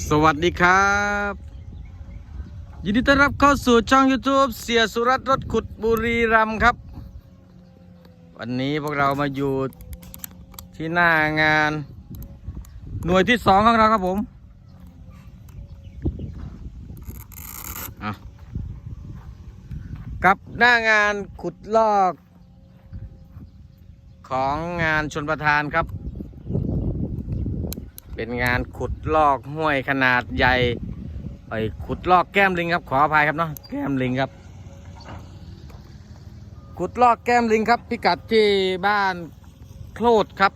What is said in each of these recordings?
สวัสดีครับ ยินดีต้อนรับเข้าสู่ช่อง YouTube เสียสุรัตน์รถขุดบุรีรัมย์ครับ วันนี้พวกเรามาอยู่ที่หน้างาน หน่วยที่สองของเราครับผมกับหน้างานขุดลอก ของงานชนประทานครับ เป็นงานขุดลอกห้วยขนาดใหญ่ไอ้ขุดลอกแก้มลิงครับขออภัยครับเนาะแก้มลิงครับ ขุดลอกแก้มลิงครับ พิกัดที่บ้านโคลดครับ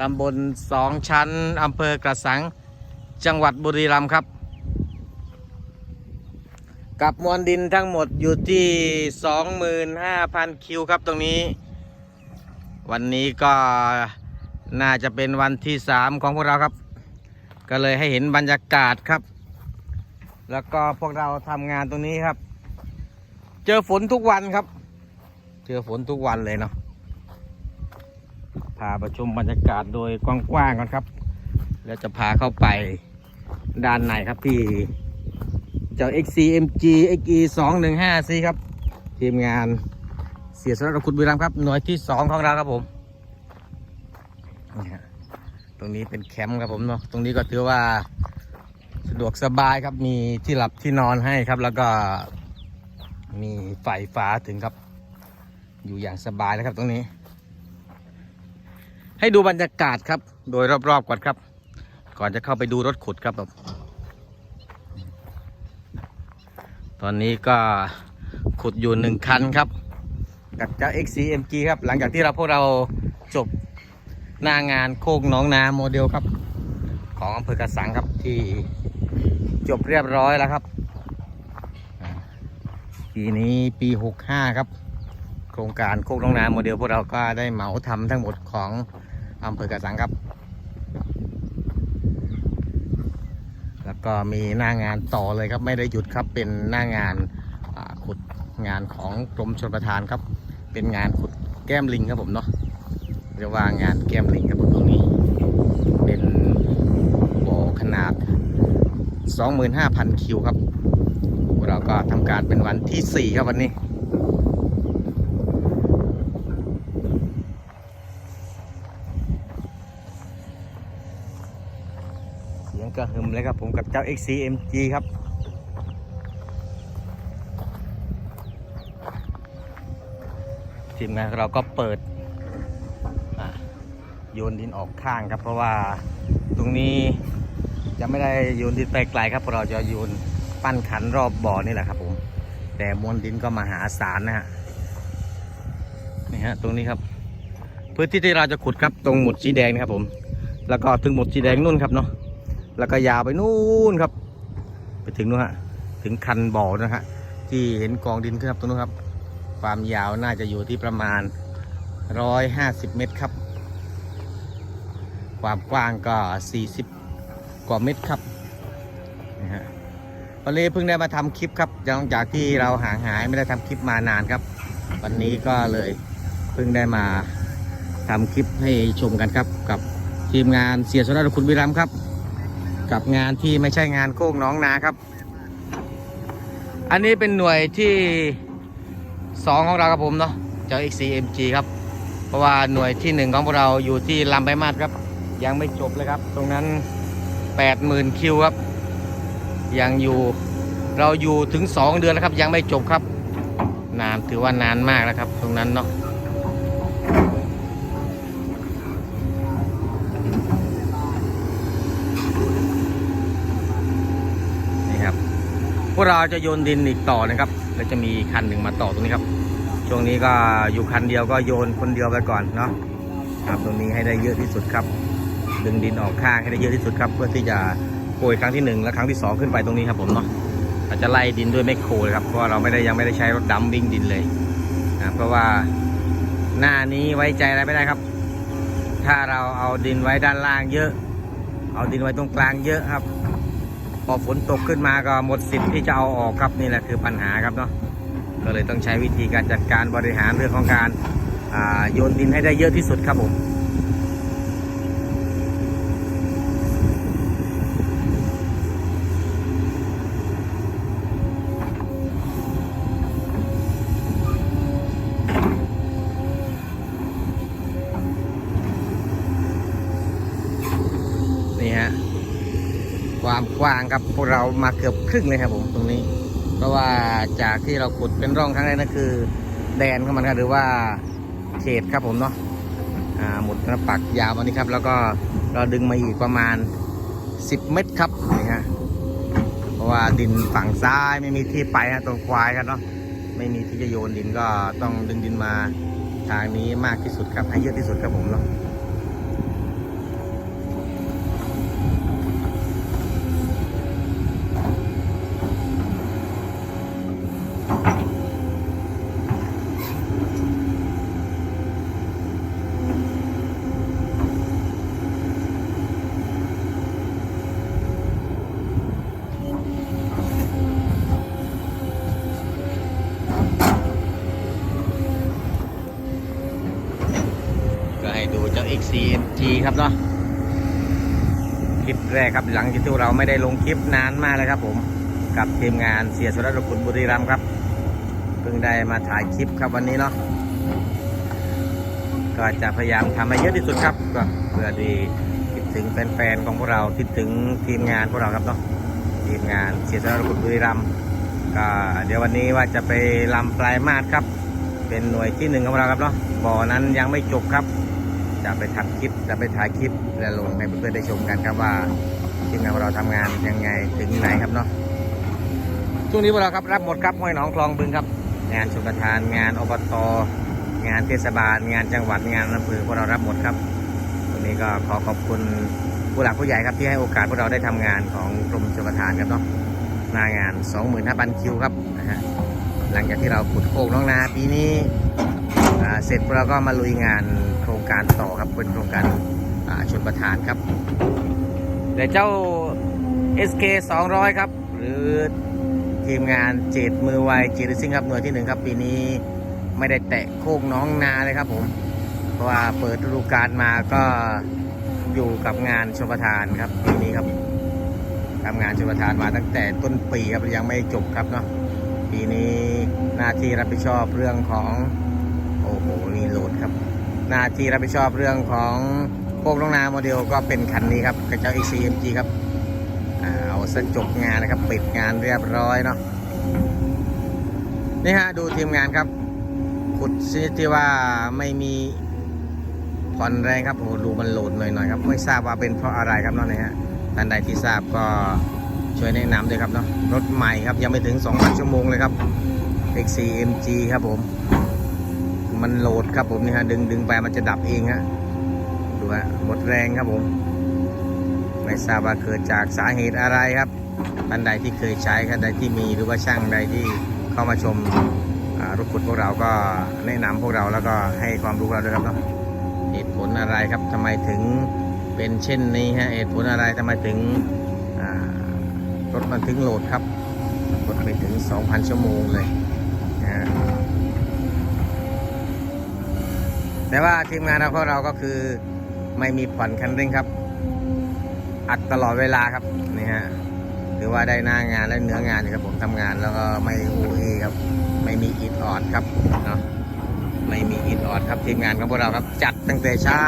ตำบลสองชั้นอำเภอกระสังจังหวัดบุรีรัมย์ครับ กับมวลดินทั้งหมดอยู่ที่ 25,000 คิวครับตรงนี้ วันนี้ก็ น่าจะเป็นวันที่สามของพวกเราครับ ก็เลยให้เห็นบรรยากาศครับ แล้วก็พวกเราทำงานตรงนี้ครับ เจอฝนทุกวันครับ เจอฝนทุกวันเลยเนาะพาประชุมบรรยากาศโดยกว้างๆก่อนครับ แล้วจะพาเข้าไปด้านในครับที่เจ้า XCMG XE 2 1 5 C ครับ ทีมงานเสียสละคุณบุรีรัมครับ หน่วยที่สองของเราครับผม ตรงนี้เป็นแคมป์ครับผมเนาะตรงนี้ก็ถือว่าสะดวกสบายครับมีที่หลับที่นอนให้ครับ แล้วก็มีไฟฟ้าถึงครับ อยู่อย่างสบายนะครับตรงนี้ ให้ดูบรรยากาศครับ โดยรอบๆก่อนครับ ก่อนจะเข้าไปดูรถขุดครับผมตอนนี้ก็ขุดอยู่หนึ่งคันครับ กับเจ้า XCMG ครับ หลังจากที่เราพวกเราจบ หน้างานโคกน้องนาโมเดลครับ ของอำเภอกระสังครับที่จบเรียบร้อยแล้วครับ ปีนี้ปี 65 ครับ โครงการโคกน้องนาโมเดลพวกเราก็ได้เหมาทำทั้งหมดของอำเภอกระสังครับ แล้วก็มีหน้างานต่อเลยครับไม่ได้หยุดครับเป็นหน้างานขุดงานของกรมชลประทานครับ เป็นงานขุดแก้มลิงครับผมเนาะ รียกว่างานแก้มลิงครับตรงนี้ เป็นบ่อขนาด 25,000 คิวครับ เราก็ทำการเป็นวันที่ 4 ครับวันนี้เสียงกระหึ่มเลยครับผมกับเจ้า XCMG ครับ ทีมงานเราก็เปิด โยนดินออกข้างครับ เพราะว่าตรงนี้จะไม่ได้โยนดินไปไกลครับเราจะโยนปั้นขันรอบบ่อนี่แหละครับผม แต่มวลดินก็มาหาศาลนะฮะนี่ฮะตรงนี้ครับพื้นที่ที่เราจะขุดครับตรงหมุดสีแดงนะครับผม แล้วก็ถึงหมุดสีแดงนู่นครับเนาะแล้วก็ยาวไปนู่นครับ ไปถึงนู่นฮะถึงคันบ่อนะฮะที่เห็นกองดินขึ้นครับตรงนู้นครับ ความยาวน่าจะอยู่ที่ประมาณ 150 เมตรครับ ความกว้างก็ 40 กว่าเมตรครับนะฮะวันนี้เพิ่งได้มาทำคลิปครับหลังจากที่เราห่างหายไม่ได้ทำคลิปมานานครับ วันนี้ก็เลยเพิ่งได้มาทำคลิปให้ชมกันครับ กับทีมงานเสียสระคุณวิรัมครับ กับงานที่ไม่ใช่งานโคกหน้องนาครับ อันนี้เป็นหน่วยที่สองของเราครับผมเนาะเจ้า XCMG ครับ เพราะว่าหน่วยที่หนึ่งของพวกเราอยู่ที่ลำไปมาดครับ ยังไม่จบเลยครับ ตรงนั้น 80,000 คิวครับ ยังอยู่เราอยู่ถึง 2 เดือนแล้วครับ ยังไม่จบครับนานถือว่านานมากแล้วครับ ตรงนั้นเนาะนี่ครับ พวกเราจะโยนดินอีกต่อนะครับ แล้วจะมีคันหนึ่งมาต่อตรงนี้ครับ ช่วงนี้ก็อยู่คันเดียวก็โยนคนเดียวไปก่อนเนาะครับตรงนี้ให้ได้เยอะที่สุดครับ ดึงดินออกข้างให้ได้เยอะที่สุดครับ เพื่อที่จะโกยครั้งที่หนึ่งและครั้งที่สองขึ้นไปตรงนี้ครับผมเนาะเราจจะไล่ดินด้วยแมคโครเลยครับเพราะเราไม่ได้ยังไม่ได้ใช้รถดำวิ่งดินเลยนะเพราะว่าหน้านี้ไว้ใจอะไรไม่ได้ครับ ถ้าเราเอาดินไว้ด้านล่างเยอะ เอาดินไว้ตรงกลางเยอะครับ พอฝนตกขึ้นมาก็หมดสิทธิ์ที่จะเอาออกครับนี่แหละคือปัญหาครับเนาะก็เลยต้องใช้วิธีการจัดการบริหารเรื่องของการโยนดินให้ได้เยอะที่สุดครับผม ความ กว้างครับพวกเรามาเกือบครึ่งเลยครับผมตรงนี้ เพราะว่าจากที่เราขุดเป็นร่องครั้งแรกนั่นคือ แดนของมันครับหรือว่าเขตครับผมเนาะอ่าหมุดกระปักยาววันนี้ครับ แล้วก็เราดึงมาอีกประมาณ 10 เมตรครับนี่ฮะเพราะว่าดินฝั่งซ้ายไม่มีที่ไปฮะตรงควายครับเนาะไม่มีที่จะโยนดินก็ต้องดึงดินมาทางนี้มากที่สุดครับให้เยอะที่สุดครับผมเนาะ CMG ครับเนาะคลิปแรกครับหลังจากที่เราไม่ได้ลงคลิปนานมากเลยครับ ผมกับทีมงานเสียสุรรคุณบุรีรัมย์ครับเพิ่งได้มาถ่ายคลิปครับวันนี้เนาะก็จะพยายามทำให้เยอะที่สุดครับก็เพื่อที่คิดถึงแฟนๆของพวกเราคิดถึงทีมงานพวกเราครับเนาะทีมงานเสียสุรรคุณบุรีรัมย์ก็เดี๋ยววันนี้ว่าจะไปลำปลายมาดครับ เป็นหน่วยที่หนึ่งของเราครับเนาะบ่อนั้นยังไม่จบครับ จะไปทำคลิปจะไปถ่ายคลิปและลงให้เพื่อนๆได้ชมกันครับว่าทีมงานของเราทำงานยังไงถึงไหนครับเนาะช่วงนี้พวกเราครับรับหมดครับห้วยหนองคลองบึงครับ งานชมประทานงานอบตงานเทศบาล งานจังหวัดงานอำเภอพวกเรารับหมดครับวันนี้ก็ขอขอบคุณผู้หลักผู้ใหญ่ครับที่ให้โอกาสพวกเราได้ทำงานของกรมชลประทานครับเนาะหน้างาน 25,000 คิวครับนะฮะหลังจากที่เราขุดโคกน้องนาปีนี้เสร็จเราก็มาลุยงาน รงการต่อครับเป็นโครงการชนประทานครับเดี๋ยวเจ้า SK 200 ครับ หรือทีมงานเจดมือไวเจดซิงครับหน่วยที่หนึ่งครับ ปีนี้ไม่ได้แตะโคกน้องนาเลยครับผม เพราะว่าเปิดฤดูกาลมาก็อยู่กับงานชนประทานครับปีนี้ครับทำงานชนประทานมาตั้งแต่ต้นปีครับยังไม่จบครับเนาะปีนี้หน้าที่รับผิดชอบเรื่องของโอ้โหนี่โหลดครับ หน้าที่รับผิดชอบเรื่องของพวกน้องนาโมเดลก็เป็นคันนี้ครับกับเจ้า XCMG ครับเอาสจบงานนะครับ ปิดงานเรียบร้อยเนาะนี่ฮะดูทีมงานครับ ขุดชนิดที่ว่าไม่มีผ่อนแรงครับโอ้ดูมันโหลดหน่อยๆครับ ไม่ทราบว่าเป็นเพราะอะไรครับเนาะนี่ยฮะท่านใดที่ทราบก็ช่วยแนะนำด้วยครับเนาะรถใหม่ครับยังไม่ถึง 2,000 ชั่วโมงเลยครับ XCMG ครับผม มันโหลดครับผมนี่ฮะดึงดึงไปมันจะดับเองฮะดูฮะหมดแรงครับผม ไม่ทราบว่าเกิดจากสาเหตุอะไรครับท่านใดที่เคยใช้ท่านใดที่มีหรือว่าช่างใดที่เข้ามาชมรถขุดพวกเราก็แนะนำพวกเราแล้วก็ให้ความรู้เราด้วยครับเนาะเหตุผลอะไรครับทำไมถึงเป็นเช่นนี้ฮะเหตุผลอะไรทำไมถึงรถมันถึงโหลดครับรถไปถึง 2,000 ชั่วโมงเลยนะฮะ แต่ว่าทีมงานเราพวกเราก็คือไม่มีผ่อนคันเร่งครับ อัดตลอดเวลาครับนี่ฮะถือว่าได้หน้างานและเนื้องานอยู่ครับผมทำงานแล้วก็ไม่โอเอครับ ไม่มีอิดออดครับเนาะไม่มีอิดออดครับทีมงานของพวกเราครับ จัดตั้งแต่เช้า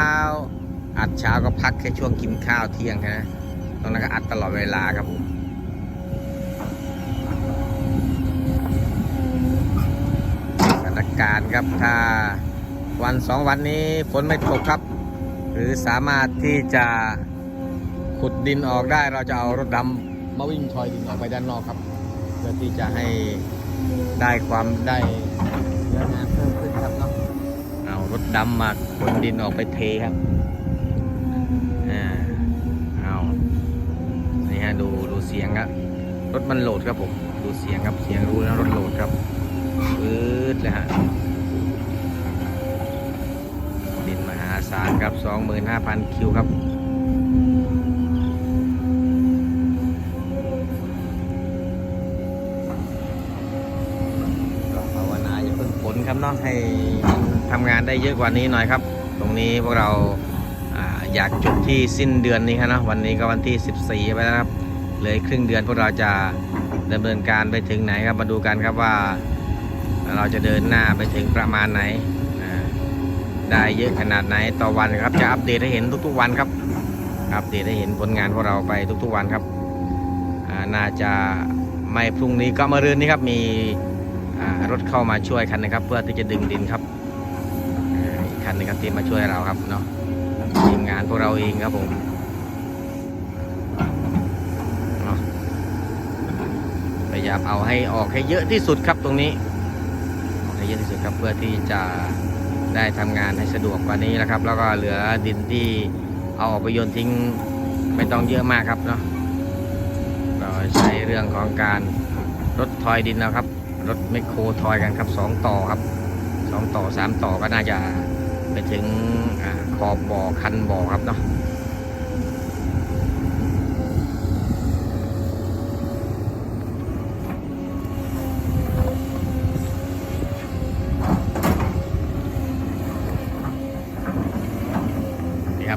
อัดเช้าก็พักแค่ช่วงกินข้าวเที่ยงค่นะตรงนั้นก็อัดตลอดเวลาครับผมสถานการณ์ครับถ้า วันสองวันนี้ฝนไม่ตกครับ หรือสามารถที่จะขุดดินออกได้เราจะเอารถดำมาวิ่งทอยดินออกไปด้านนอกครับ เพื่อที่จะให้ได้ความได้เนื้องาเพิ่มขึ้นครับเนาะเอารถดำมาขนดินออกไปเทครับอ่าเอานี่ฮะดูดูเสียงครับรถมันโหลดครับผมดูเสียงครับเสียงรู้แล้วรถโหลดครับปื๊ดเลยฮะ ดิ นมหาศาลครับ 25,000 คิวครับ ภาวนาอย่าเพิ่งผลครับเนาะให้ทำงานได้เยอะกว่านี้หน่อยครับ ตรงนี้พวกเราอยากจบที่สิ้นเดือนนี้ครับเนาะวันนี้ก็วันที่ 14 ไปแล้วครับเหลยครึ่งเดือนพวกเราจะดำเนินการไปถึงไหนครับมาดูกันครับว่า เราจะเดินหน้าไปถึงประมาณไหน ได้เยอะขนาดไหนต่อวันครับ จะอัปเดตให้เห็นทุกๆวันครับ อัปเดตให้เห็นผลงานของเราไปทุกๆวันครับน่าจะไม่พรุ่งนี้ก็มะรืนนี้ครับมีรถเข้ามาช่วยคันนึงครับ เพื่อที่จะดึงดินครับอีกคันนึงครับที่มาช่วยเราครับเนาะทีมงานพวกเราเองครับผมพยายามเอาให้ออกให้เยอะที่สุดครับตรงนี้ออกให้เยอะที่สุดครับเพื่อที่จะ ได้ทำงานให้สะดวกกว่านี้นะครับ แล้วก็เหลือดินที่เอาออกไปโยนทิ้งไม่ต้องเยอะมากครับเนาะเราใช้เรื่องของการรถทอยดินนะครับรถไมคโครทอยกันครับสองต่อครับสองต่อสามต่อก็น่าจะไปถึงอขอบบ่อคันบ่อครับเนาะ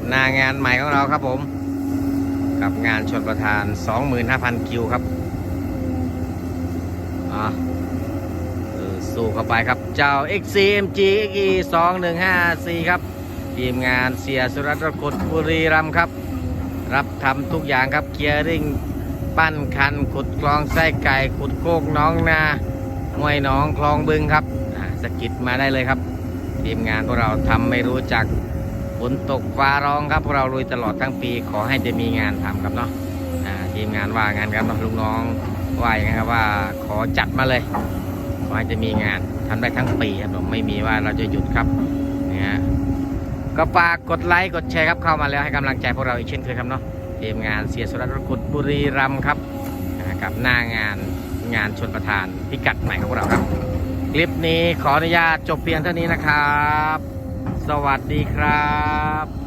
หน้างานใหม่ของเราครับผม กับงานชนประทาน 25,000 คิวครับอะเออสู้เข้าไปครับ เจ้า XCMG XE 2154 ครับทีมงานเสียสุรัตน์รถขุดบุรีรัมครับ รับทำทุกอย่างครับเกียร์ริงปั้นคัน ขุดคลองไส้ไก่ ขุดโคกน้องนาห้วยน้องคลองบึงครับอะสกิดมาได้เลยครับ ทีมงานพวกเราทำไม่รู้จัก ฝนตกฟ้าร้องครับพวกเราลุยตลอดทั้งปี ขอให้จะมีงานทำครับเนาะอ่าทีมงานว่างานครับเนาะลูกน้องว่าอย่างครับว่าขอจัดมาเลยขอให้จะมีงานทำได้ทั้งปีครับผมไม่มีว่าเราจะหยุดครับเนี่ยฮะก็ฝากกดไลค์กดแชร์ครับเข้ามาแล้วให้กำลังใจพวกเราอีกเช่นเคยครับเนาะทีมงานเสียสุรัตน์รถกุดบุรีรัมครับกับหน้างานงานชนประธานพิกัดใหม่ของพวกเราครับ คลิปนี้ขออนุญาตจบเพียงเท่านี้นะครับ สวัสดีครับ